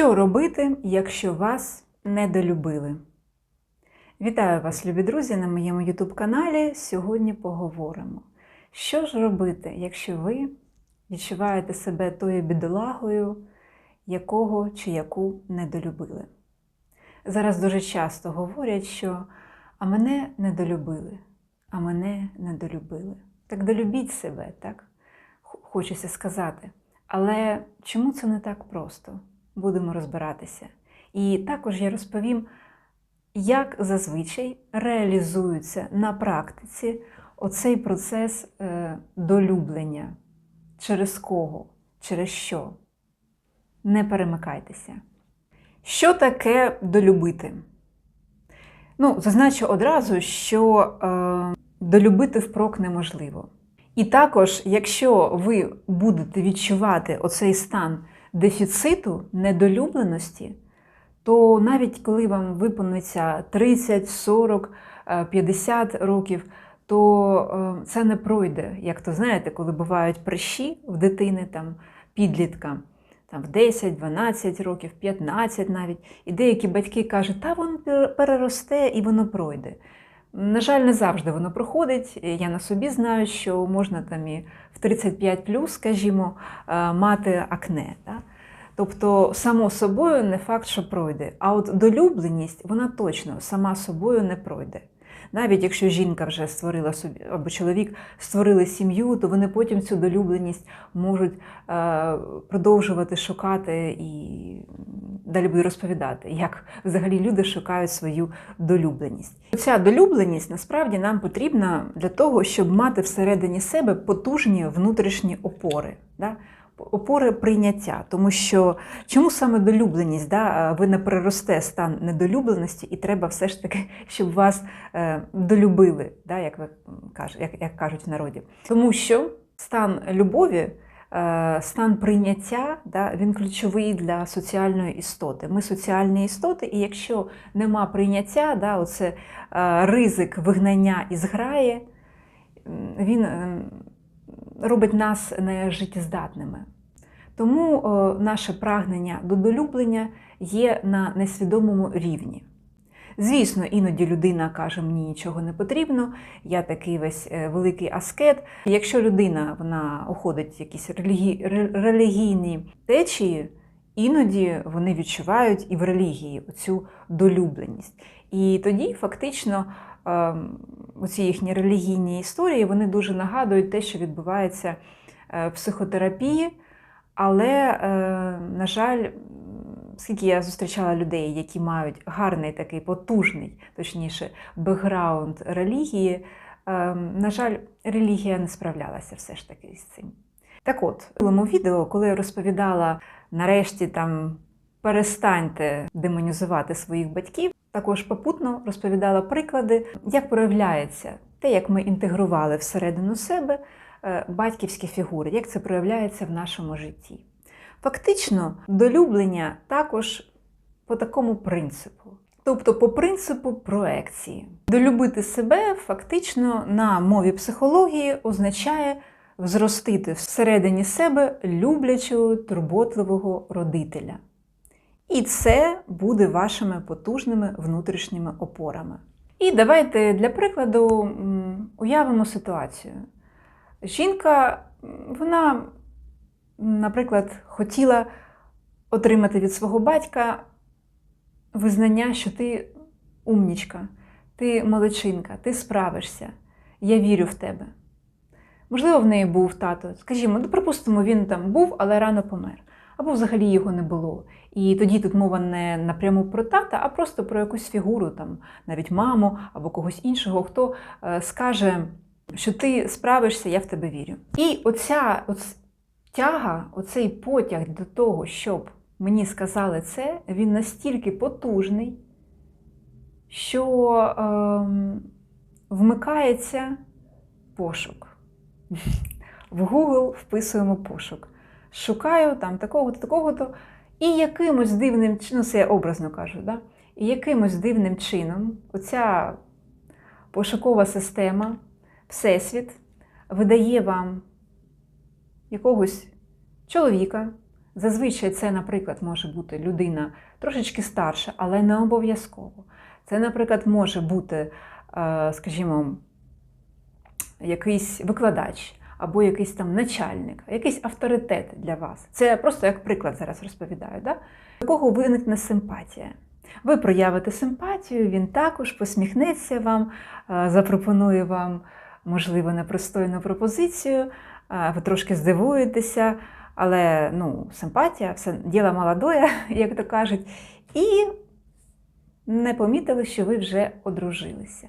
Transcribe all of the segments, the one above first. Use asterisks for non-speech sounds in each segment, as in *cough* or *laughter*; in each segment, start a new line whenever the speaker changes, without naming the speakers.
Що робити, якщо вас недолюбили? Вітаю вас, любі друзі, на моєму YouTube каналі. Сьогодні поговоримо. Що ж робити, якщо ви відчуваєте себе тою бідолагою, якого чи яку недолюбили? Зараз дуже часто говорять, що а мене недолюбили, а мене недолюбили. Так долюбіть себе, так? Хочеться сказати. Але чому це не так просто? Будемо розбиратися. І також я розповім, як зазвичай реалізується на практиці оцей процес е, долюблення. Через кого, через що. Не перемикайтеся. Що таке долюбити? Ну, зазначу одразу, що е, долюбити впрок неможливо. І також, якщо ви будете відчувати оцей стан дефіциту, недолюбленості, то навіть коли вам виповниться 30, 40, 50 років, то е, це не пройде. Як то знаєте, коли бувають прищі в дитини, там, підлітка, там, в 10, 12 років, 15 навіть. І деякі батьки кажуть, та воно переросте і воно пройде. На жаль, не завжди воно проходить. Я на собі знаю, що можна там і в 35 скажімо, мати акне. Да? Тобто, само собою не факт, що пройде. А от долюбленість, вона точно сама собою не пройде. Навіть якщо жінка вже створила собі, або чоловік створили сім'ю, то вони потім цю долюбленість можуть е, продовжувати шукати і далі буду розповідати, як взагалі люди шукають свою долюбленість. Ця долюбленість насправді нам потрібна для того, щоб мати всередині себе потужні внутрішні опори. Да? Опори прийняття, тому що чому саме долюбленість? Да? Ви не переросте стан недолюбленості, і треба все ж таки, *laughs* щоб вас е, долюбили, да? як ви як, як кажуть в народі. Тому що стан любові, е, стан прийняття, да? він ключовий для соціальної істоти. Ми соціальні істоти, і якщо нема прийняття, да? оце е, ризик вигнання із граї, він робить нас нежиттєздатними. Тому о, наше прагнення до долюблення є на несвідомому рівні. Звісно, іноді людина каже, мені нічого не потрібно, я такий весь е, великий аскет. Якщо людина вона уходить якісь релігі... релігійні течії, іноді вони відчувають і в релігії цю долюбленість. І тоді фактично оці їхні релігійні історії вони дуже нагадують те, що відбувається е, в психотерапії. Але, е, на жаль, скільки я зустрічала людей, які мають гарний такий потужний, точніше, бекграунд релігії, е, на жаль, релігія не справлялася все ж таки з цим. Так от, в цьому відео, коли я розповідала нарешті там перестаньте демонізувати своїх батьків, також попутно розповідала приклади, як проявляється те, як ми інтегрували всередину себе е, батьківські фігури, як це проявляється в нашому житті. Фактично, долюблення також по такому принципу. Тобто, по принципу проекції. Долюбити себе фактично на мові психології означає взростити всередині себе люблячого, турботливого родителя. І це буде вашими потужними внутрішніми опорами. І давайте для прикладу уявимо ситуацію. Жінка, вона, наприклад, хотіла отримати від свого батька визнання, що ти умнічка, ти молодчинка, ти справишся, я вірю в тебе. Можливо, в неї був тато. Скажімо, ну, припустимо, він там був, але рано помер або взагалі його не було. І тоді тут мова не напряму про тата, а просто про якусь фігуру, там навіть маму або когось іншого, хто е, скаже, що ти справишся, я в тебе вірю. І оця оц, тяга, оцей потяг до того, щоб мені сказали це, він настільки потужний, що е, вмикається пошук. В Google вписуємо пошук шукаю там такого-то, такого-то, і якимось дивним чином, ну це я образно кажу, да? і якимось дивним чином оця пошукова система, Всесвіт видає вам якогось чоловіка Зазвичай це, наприклад, може бути людина трошечки старша, але не обов'язково. Це, наприклад, може бути, е, скажімо, якийсь викладач або якийсь там начальник, якийсь авторитет для вас. Це просто як приклад зараз розповідаю. Да? До кого виникне симпатія. Ви проявите симпатію, він також посміхнеться вам, запропонує вам, можливо, непристойну пропозицію, ви трошки здивуєтеся, але ну, симпатія, все діло молодое, *laughs* як то кажуть, і не помітили, що ви вже одружилися.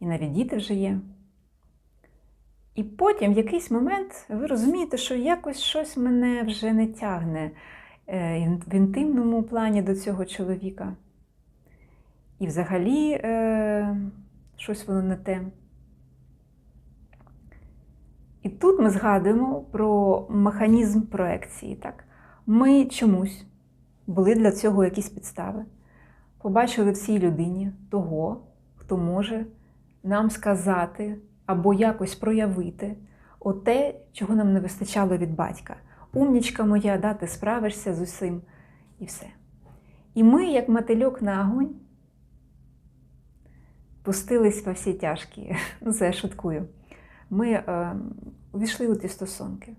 І навіть діти вже є. І потім, в якийсь момент, ви розумієте, що якось щось мене вже не тягне е, в інтимному плані до цього чоловіка. І взагалі е, щось воно не те. І тут ми згадуємо про механізм проекції. Так? Ми чомусь були для цього якісь підстави. Побачили в цій людині того, хто може нам сказати або якось проявити оте, чого нам не вистачало від батька. Умнічка моя, да, ти справишся з усім і все. І ми, як мотильок на огонь, пустились во всі тяжкі. *laughs* Ну, це я шуткую. Ми е, увійшли у ті стосунки.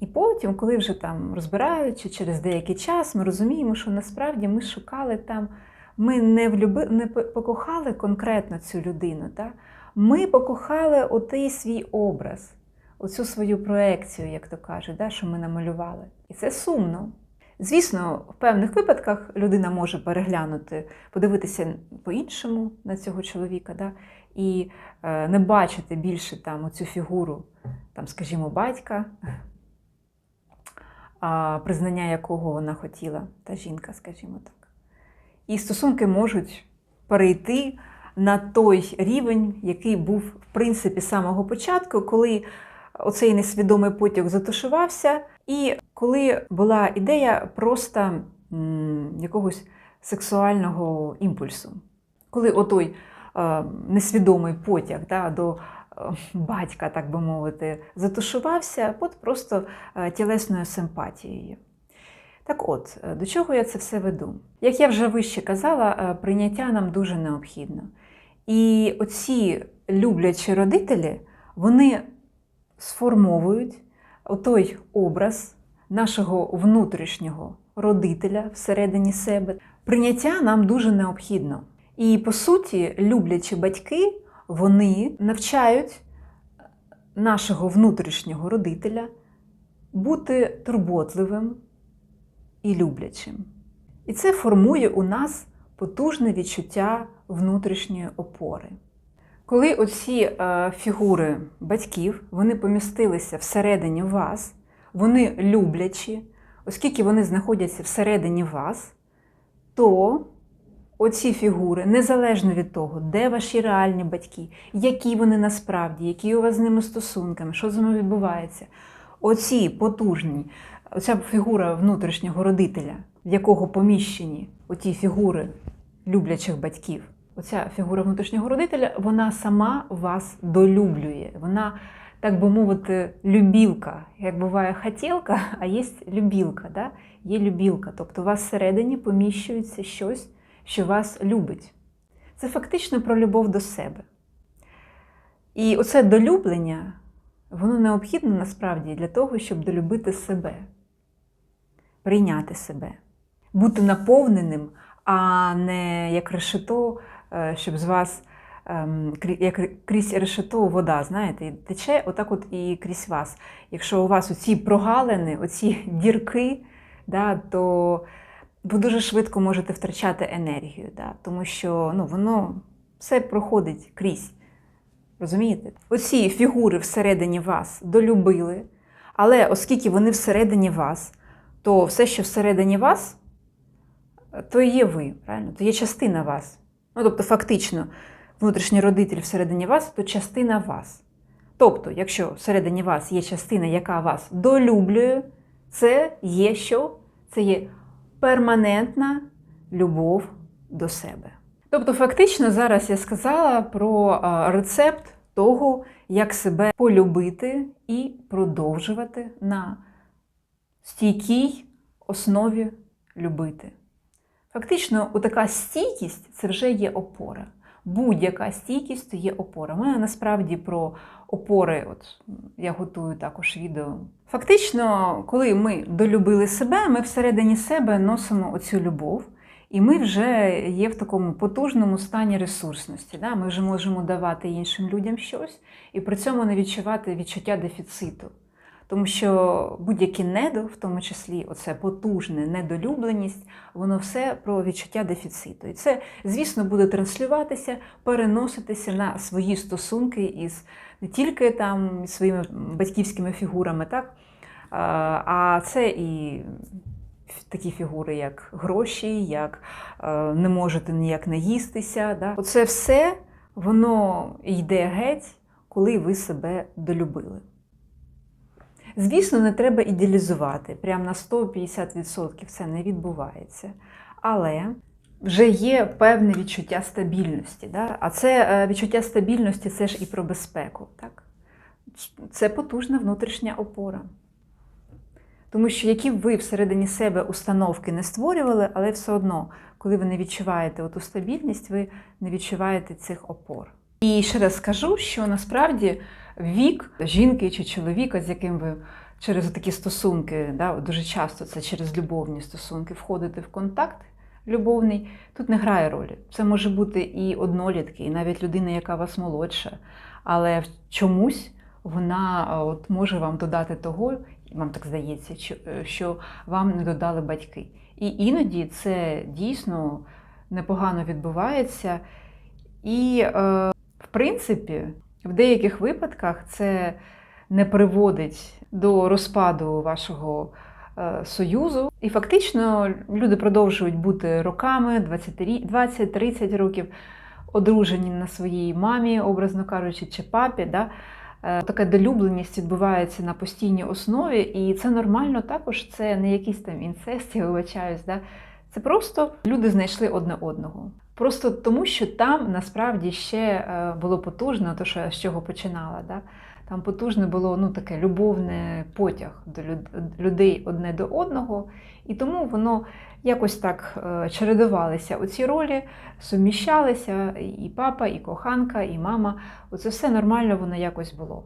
І потім, коли вже там розбираючи через деякий час, ми розуміємо, що насправді ми шукали там, ми не влюби, не покохали конкретно цю людину. Так? Ми покохали отей свій образ, оцю свою проекцію, як то кажуть, да, що ми намалювали. І це сумно. Звісно, в певних випадках людина може переглянути, подивитися по-іншому на цього чоловіка, да, і е, не бачити більше там оцю фігуру, там, скажімо, батька, признання якого вона хотіла, та жінка, скажімо так. І стосунки можуть перейти на той рівень, який був, в принципі, з самого початку, коли оцей несвідомий потяг затушувався, і коли була ідея просто якогось сексуального імпульсу. Коли отой е, несвідомий потяг да, до е, батька, так би мовити, затушувався от просто е, тілесною симпатією. Так от, до чого я це все веду? Як я вже вище казала, прийняття нам дуже необхідно. І оці люблячі родителі, вони сформовують той образ нашого внутрішнього родителя всередині себе. Прийняття нам дуже необхідно. І по суті, люблячі батьки, вони навчають нашого внутрішнього родителя бути турботливим і люблячим. І це формує у нас потужне відчуття внутрішньої опори. Коли оці е, фігури батьків вони помістилися всередині вас, вони люблячі, оскільки вони знаходяться всередині вас, то оці фігури, незалежно від того, де ваші реальні батьки, які вони насправді, які у вас з ними стосунками, що з ними відбувається, оці потужні, оця фігура внутрішнього родителя, в якого поміщені оті фігури люблячих батьків. Оця фігура внутрішнього родителя, вона сама вас долюблює. Вона, так би мовити, любілка. Як буває хотілка, *laughs* а є любілка. Да? Є любілка. Тобто у вас всередині поміщується щось, що вас любить. Це фактично про любов до себе. І оце долюблення, воно необхідне насправді для того, щоб долюбити себе, прийняти себе, бути наповненим а не як решето, щоб з вас ем, як крізь решето вода, знаєте, тече отак от і крізь вас. Якщо у вас оці прогалини, оці дірки, да, то ви дуже швидко можете втрачати енергію, да, тому що ну, воно все проходить крізь. Розумієте? Оці фігури всередині вас долюбили, але оскільки вони всередині вас, то все, що всередині вас то є ви, правильно? То є частина вас. Ну, тобто, фактично, внутрішній родитель всередині вас, то частина вас. Тобто, якщо всередині вас є частина, яка вас долюблює, це є що? Це є перманентна любов до себе. Тобто, фактично, зараз я сказала про рецепт того, як себе полюбити і продовжувати на стійкій основі любити. Фактично, у така стійкість це вже є опора. Будь-яка стійкість то є опора. Ми насправді про опори, от я готую також відео. Фактично, коли ми долюбили себе, ми всередині себе носимо оцю любов, і ми вже є в такому потужному стані ресурсності. Да? Ми вже можемо давати іншим людям щось і при цьому не відчувати відчуття дефіциту. Тому що будь-яке недо, в тому числі оце потужне недолюбленість, воно все про відчуття дефіциту. І це, звісно, буде транслюватися, переноситися на свої стосунки із не тільки там своїми батьківськими фігурами, так? А, а це і такі фігури, як гроші, як е, не можете ніяк наїстися. Да? Оце все воно йде геть, коли ви себе долюбили. Звісно, не треба ідеалізувати, прямо на 150% це не відбувається. Але вже є певне відчуття стабільності. Да? А це е, відчуття стабільності це ж і про безпеку. Так? Це потужна внутрішня опора. Тому що які б ви всередині себе установки не створювали, але все одно, коли ви не відчуваєте оту стабільність, ви не відчуваєте цих опор. І ще раз скажу, що насправді вік жінки чи чоловіка, з яким ви через такі стосунки, да, дуже часто це через любовні стосунки, входите в контакт любовний, тут не грає ролі. Це може бути і однолітки, і навіть людина, яка вас молодша, але чомусь вона от, може вам додати того, вам так здається, що вам не додали батьки. І іноді це дійсно непогано відбувається. І, е, в принципі, в деяких випадках це не приводить до розпаду вашого е, союзу. І фактично люди продовжують бути роками, 20-30 років, одружені на своїй мамі, образно кажучи, чи папі. Да? Е, така долюбленість відбувається на постійній основі, і це нормально також, це не якийсь там інцест, я вибачаюсь. Да? Це просто люди знайшли одне одного. Просто тому, що там насправді ще е, було потужно, то що з чого починала. Да? Там потужне було ну, таке любовне потяг до людей одне до одного, і тому воно якось так е, чередувалися оці ролі, суміщалися і папа, і коханка, і мама. Оце все нормально воно якось було.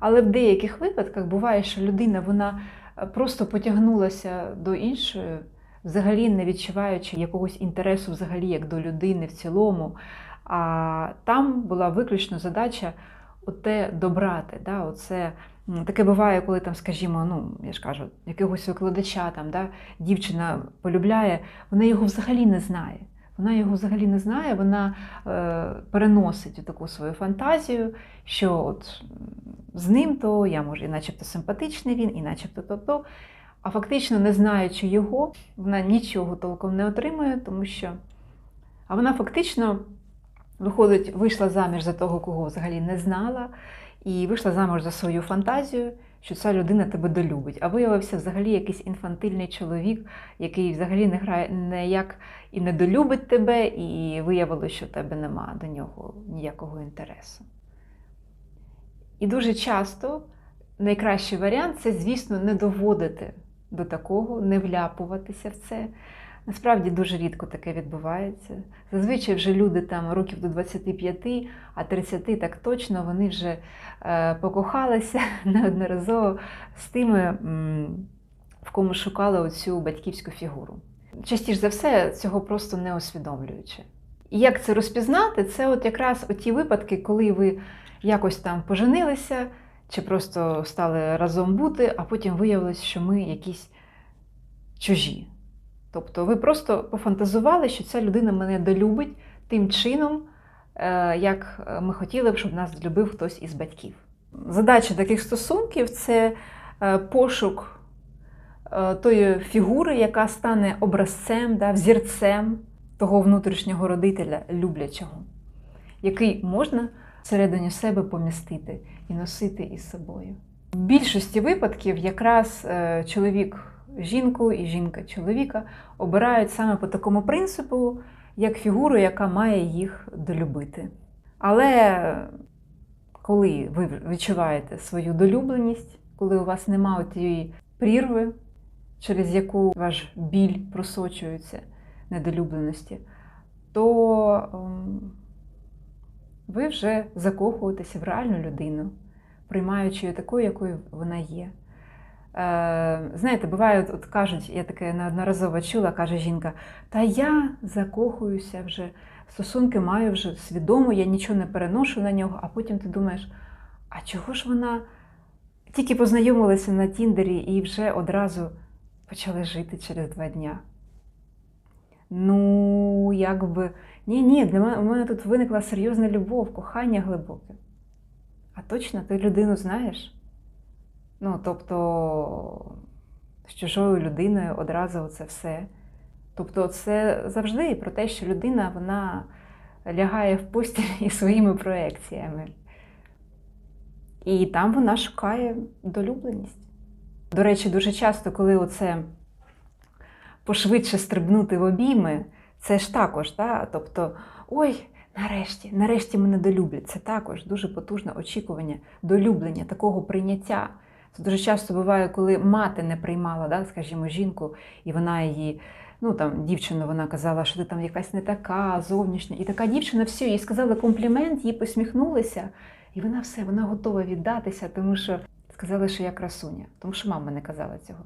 Але в деяких випадках буває, що людина вона е, просто потягнулася до іншої, взагалі не відчуваючи якогось інтересу, взагалі як до людини в цілому. А там була виключно задача оте добрати. Да, оце, Таке буває, коли там, скажімо, ну, я ж кажу, якогось викладача там, да, дівчина полюбляє, вона його взагалі не знає. Вона його взагалі не знає, вона е, переносить таку свою фантазію, що от з ним то я може, і начебто симпатичний він, і начебто то-то. А фактично, не знаючи його, вона нічого толком не отримує, тому що а вона фактично Виходить, вийшла заміж за того, кого взагалі не знала, і вийшла заміж за свою фантазію, що ця людина тебе долюбить. А виявився взагалі якийсь інфантильний чоловік, який взагалі не грає ніяк і не долюбить тебе, і виявилося, що в тебе нема до нього ніякого інтересу. І дуже часто найкращий варіант це, звісно, не доводити до такого, не вляпуватися в це. Насправді дуже рідко таке відбувається. Зазвичай вже люди там років до 25, а 30 так точно вони вже е, покохалися *laughs* неодноразово з тими, в кому шукали оцю батьківську фігуру. Частіше за все, цього просто не усвідомлюючи. І як це розпізнати, це от якраз ті випадки, коли ви якось там поженилися, чи просто стали разом бути, а потім виявилось, що ми якісь чужі. Тобто ви просто пофантазували, що ця людина мене долюбить тим чином, е, як ми хотіли б, щоб нас любив хтось із батьків. Задача таких стосунків це е, пошук е, тої фігури, яка стане образцем, да, взірцем того внутрішнього родителя, люблячого, який можна всередині себе помістити і носити із собою. В більшості випадків якраз чоловік жінку і жінка чоловіка обирають саме по такому принципу, як фігуру, яка має їх долюбити. Але коли ви відчуваєте свою долюбленість, коли у вас немає тієї прірви через яку ваш біль просочується недолюбленості, то ем, ви вже закохуєтеся в реальну людину, приймаючи її такою, якою вона є. Е, знаєте, буває, от, кажуть, я таке неодноразово чула, каже жінка, та я закохуюся вже, стосунки маю вже свідомо, я нічого не переношу на нього, а потім ти думаєш, а чого ж вона тільки познайомилася на Тіндері і вже одразу почали жити через два дня? Ну, якби. Ні, ні, для мене у мене тут виникла серйозна любов, кохання глибоке. А точно ти людину знаєш? Ну, тобто, з чужою людиною одразу це все. Тобто, це завжди про те, що людина вона лягає в постіль *laughs* із своїми проекціями. І там вона шукає долюбленість. До речі, дуже часто, коли оце пошвидше стрибнути в обійми, це ж також, да? тобто, ой, нарешті, нарешті мене долюблять. Це також дуже потужне очікування, долюблення, такого прийняття. Це дуже часто буває, коли мати не приймала, да, скажімо, жінку, і вона її, ну там дівчину, вона казала, що ти там якась не така, зовнішня. І така дівчина, все, їй сказали комплімент, їй посміхнулися, і вона все, вона готова віддатися, тому що сказали, що я красуня, тому що мама не казала цього.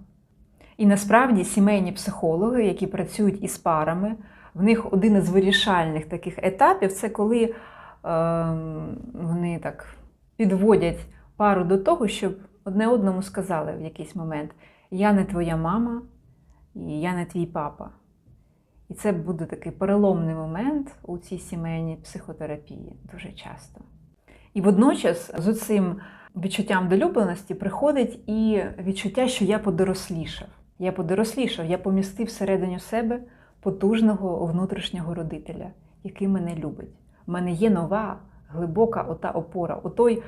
І насправді сімейні психологи, які працюють із парами, в них один із вирішальних таких етапів це коли е, вони так підводять пару до того, щоб одне одному сказали в якийсь момент: Я не твоя мама, і я не твій папа. І це буде такий переломний момент у цій сімейній психотерапії дуже часто. І водночас з цим відчуттям долюбленості приходить і відчуття, що я подорослішав. Я подорослішав, я помістив всередині себе потужного внутрішнього родителя, який мене любить. У мене є нова, глибока ота опора, отой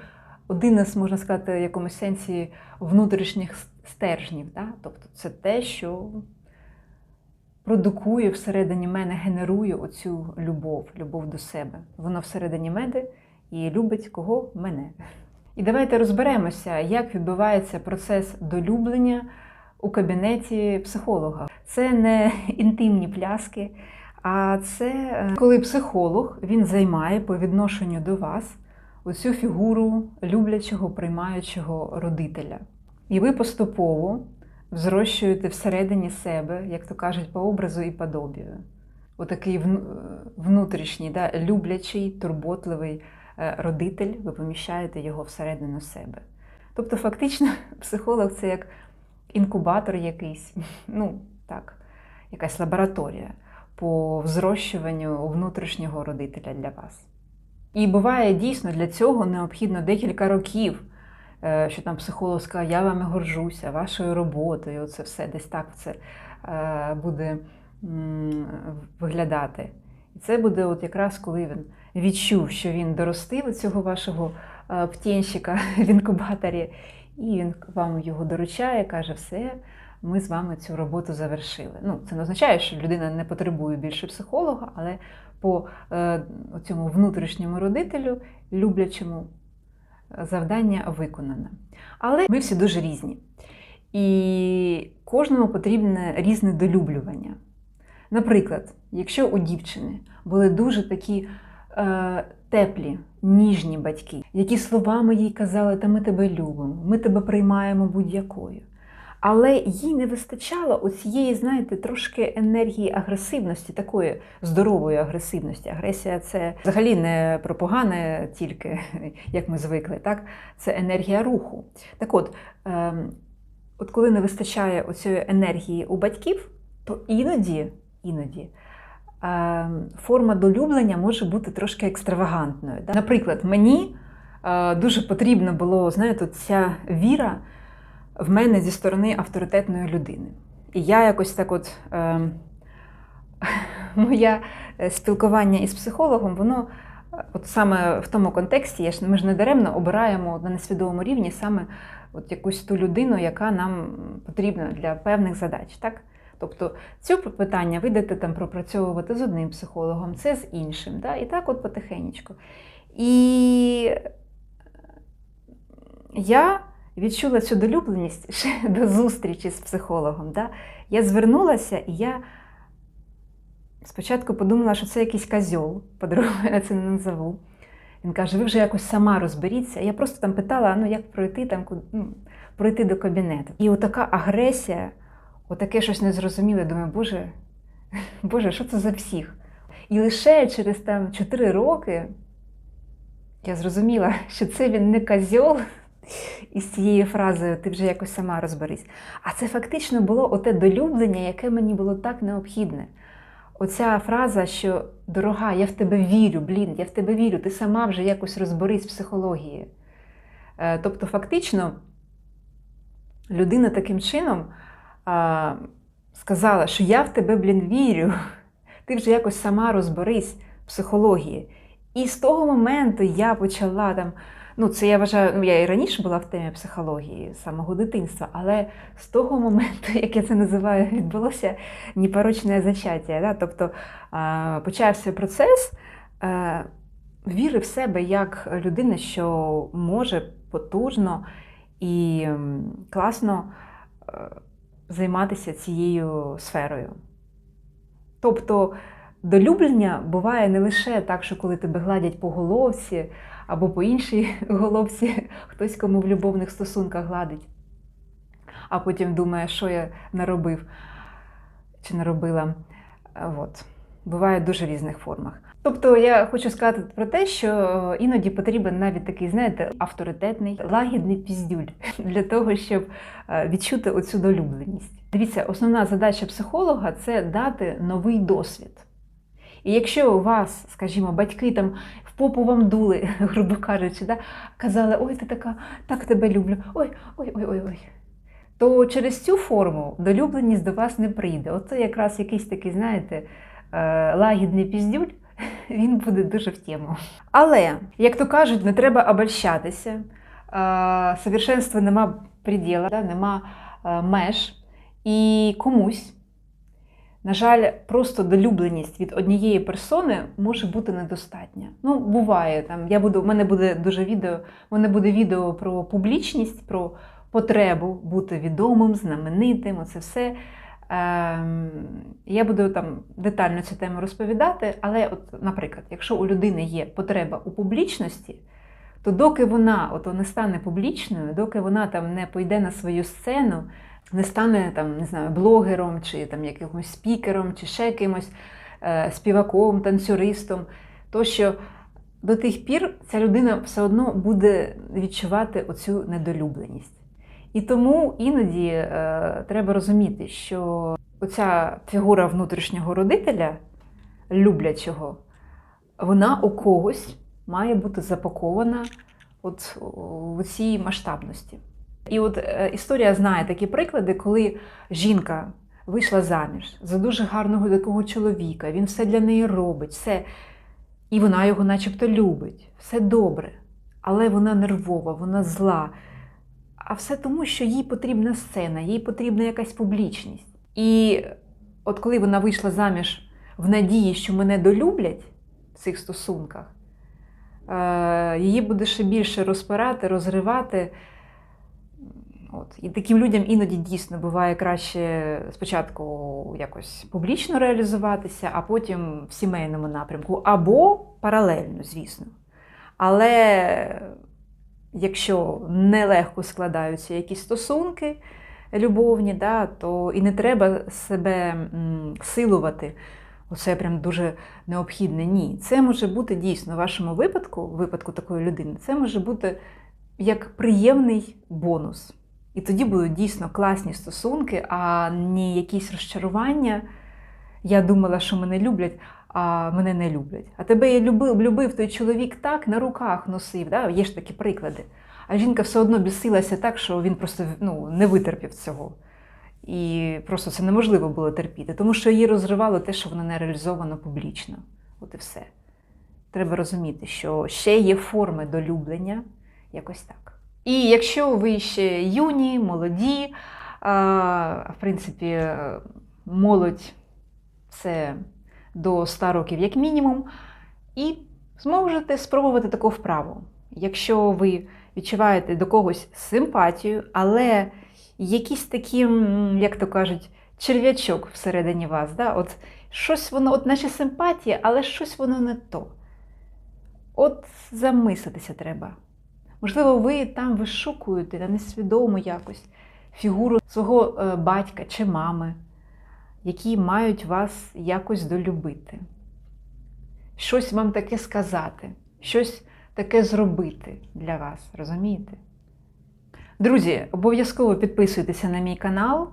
один із, можна сказати, в якомусь сенсі внутрішніх стержнів. Да? Тобто це те, що продукує всередині мене, генерує оцю любов, любов до себе. Воно всередині мене і любить кого мене. І давайте розберемося, як відбувається процес долюблення у кабінеті психолога. Це не *laughs* інтимні пляски, а це е, коли психолог він займає по відношенню до вас оцю фігуру люблячого, приймаючого родителя. І ви поступово взрощуєте всередині себе, як то кажуть, по образу і подобію. Отакий внутрішній, да, люблячий, турботливий е, родитель, ви поміщаєте його всередину себе. Тобто, фактично, *laughs* психолог це як інкубатор якийсь, *laughs* ну так, якась лабораторія по взрощуванню внутрішнього родителя для вас. І буває дійсно для цього необхідно декілька років, е, що там психолог сказав, я вами горжуся, вашою роботою, це все десь так це е, буде виглядати. І це буде от якраз коли він відчув, що він доростив цього вашого е, птенщика *laughs* в інкубаторі, і він вам його доручає, каже, все, ми з вами цю роботу завершили. Ну, Це не означає, що людина не потребує більше психолога, але по е, цьому внутрішньому родителю, люблячому е, завдання виконане. Але ми всі дуже різні. І кожному потрібне різне долюблювання. Наприклад, якщо у дівчини були дуже такі е, теплі, ніжні батьки, які словами їй казали, та ми тебе любимо, ми тебе приймаємо будь-якою. Але їй не вистачало оцієї, знаєте, трошки енергії агресивності, такої здорової агресивності. Агресія це взагалі не про погане тільки, *laughs* як ми звикли, так? це енергія руху. Так от, ем, от коли не вистачає оцієї енергії у батьків, то іноді, іноді форма долюблення може бути трошки екстравагантною. Наприклад, мені е, дуже потрібно було, знаєте, ця віра в мене зі сторони авторитетної людини. І я якось так от *laughs* е, моє спілкування із психологом, воно от саме в тому контексті, я ж, ми ж не даремно обираємо на несвідомому рівні саме от якусь ту людину, яка нам потрібна для певних задач. так? Тобто цю питання ви йдете там пропрацьовувати з одним психологом, це з іншим. Да? І так от потихенечку. І я відчула цю долюбленість ще *laughs* до зустрічі з психологом. Да? Я звернулася і я спочатку подумала, що це якийсь козьол, по-другому я це не назову. Він каже, ви вже якось сама розберіться. Я просто там питала, ну як пройти там, ну, пройти до кабінету. І отака агресія, отаке щось незрозуміле. Думаю, Боже, Боже, що це за псих? І лише через там 4 роки я зрозуміла, що це він не козьол із цією фразою ти вже якось сама розберись. А це фактично було оте долюблення, яке мені було так необхідне. Оця фраза, що дорога, я в тебе вірю, блін, я в тебе вірю, ти сама вже якось розберись в психології. Е, Тобто, фактично, людина таким чином а, сказала, що я в тебе, блін, вірю, ти вже якось сама розберись в психології. І з того моменту я почала там. Ну, це я вважаю, ну я і раніше була в темі психології з самого дитинства, але з того моменту, *laughs* як я це називаю, відбулося непорочне зачаття. Да? Тобто а, почався процес е, віри в себе як людина, що може потужно і класно е, займатися цією сферою. Тобто долюблення буває не лише так, що коли тебе гладять по головці або по іншій *laughs* головці, хтось кому в любовних стосунках гладить, а потім думає, що я наробив чи наробила. От. Буває в дуже різних формах. Тобто я хочу сказати про те, що іноді потрібен навіть такий, знаєте, авторитетний, лагідний піздюль *laughs* для того, щоб е, відчути оцю долюбленість. Дивіться, основна задача психолога це дати новий досвід. І якщо у вас, скажімо, батьки там в попу вам дули, *laughs* грубо кажучи, да, казали, ой, ти така, так тебе люблю, ой, ой, ой, ой, ой. То через цю форму долюбленість до вас не прийде. Оце якраз якийсь такий, знаєте, е, лагідний піздюль, він буде дуже в тему. Але, як то кажуть, не треба обольщатися. Совершенства нема приділа, нема меж. І комусь, на жаль, просто долюбленість від однієї персони може бути недостатня. Ну, буває там. Я буду, в мене буде дуже відео, в мене буде відео про публічність, про потребу бути відомим, знаменитим. Оце все. Ем, Я буду там детально цю тему розповідати, але, от, наприклад, якщо у людини є потреба у публічності, то доки вона от, не стане публічною, доки вона там не пойде на свою сцену, не стане там, не знаю, блогером, чи там якимось спікером, чи ще якимось е, співаком, танцюристом, то що до тих пір ця людина все одно буде відчувати оцю недолюбленість. І тому іноді е, треба розуміти, що оця фігура внутрішнього родителя, люблячого, вона у когось має бути запакована от у цій масштабності. І от е, історія знає такі приклади, коли жінка вийшла заміж за дуже гарного такого чоловіка, він все для неї робить, все, і вона його начебто любить, все добре, але вона нервова, вона зла. А все тому, що їй потрібна сцена, їй потрібна якась публічність. І от коли вона вийшла заміж в надії, що мене долюблять в цих стосунках, е, її буде ще більше розпирати, розривати. От. І таким людям іноді дійсно буває краще спочатку якось публічно реалізуватися, а потім в сімейному напрямку, або паралельно, звісно. Але якщо нелегко складаються якісь стосунки любовні, да, то і не треба себе силувати. Оце прям дуже необхідне. Ні. Це може бути дійсно в вашому випадку, в випадку такої людини, це може бути як приємний бонус. І тоді будуть дійсно класні стосунки, а не якісь розчарування. Я думала, що мене люблять, а мене не люблять. А тебе я любив, любив той чоловік так, на руках носив. Да? Є ж такі приклади. А жінка все одно бісилася так, що він просто ну, не витерпів цього. І просто це неможливо було терпіти, тому що її розривало те, що вона не реалізовано публічно. От і все. Треба розуміти, що ще є форми долюблення, якось так. І якщо ви ще юні, молоді, а, в принципі, молодь це до 100 років як мінімум, і зможете спробувати таку вправу. Якщо ви відчуваєте до когось симпатію, але якийсь такий, як то кажуть, черв'ячок всередині вас. Да? От щось воно, от наче симпатія, але щось воно не то. От замислитися треба. Можливо, ви там вишукуєте на несвідомо якось фігуру свого е, батька чи мами, які мають вас якось долюбити. Щось вам таке сказати, щось таке зробити для вас, розумієте? Друзі, обов'язково підписуйтеся на мій канал,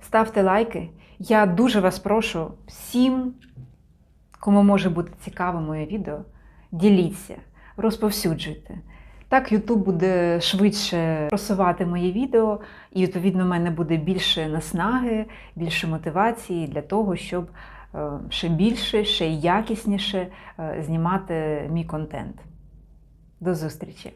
ставте лайки. Я дуже вас прошу всім, кому може бути цікаве моє відео, діліться, розповсюджуйте. Так YouTube буде швидше просувати мої відео, і, відповідно, в мене буде більше наснаги, більше мотивації для того, щоб е, ще більше, ще якісніше е, знімати мій контент. До зустрічі!